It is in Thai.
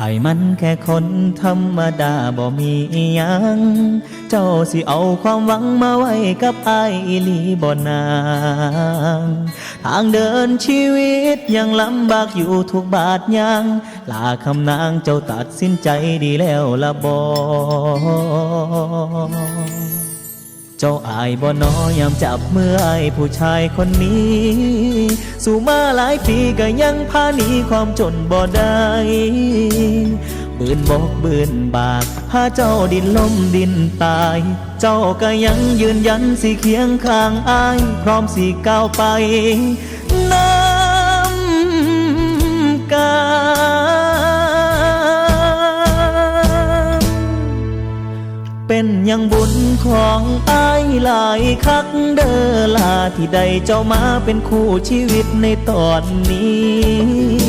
ไอ้มันแค่คนธรรมดาบ่มียัง เจ้าสิเอาความหวังมาไว้กับไอ้อีหลีบ่นาง ทางเดินชีวิตยังลำบากอยู่ทุกบาทยางลาคำนางเจ้าตัดสินใจดีแล้วละบอเจ้าอายบ่น้อยยามจับมือไอ้ผู้ชายคนนี้ สู่มาหลายปีก็ยังพาหนีความจนบ่ได้บืนบกบืนบากพาเจ้าดินล้มดินตาย เจ้าก็ยังยืนยันสิเคียงข้างอาย พร้อมสิก้าวไปน้ำ เป็นยังบุญของอายหลายคักเดอลาที่ได้เจ้ามาเป็นคู่ชีวิตในตอนนี้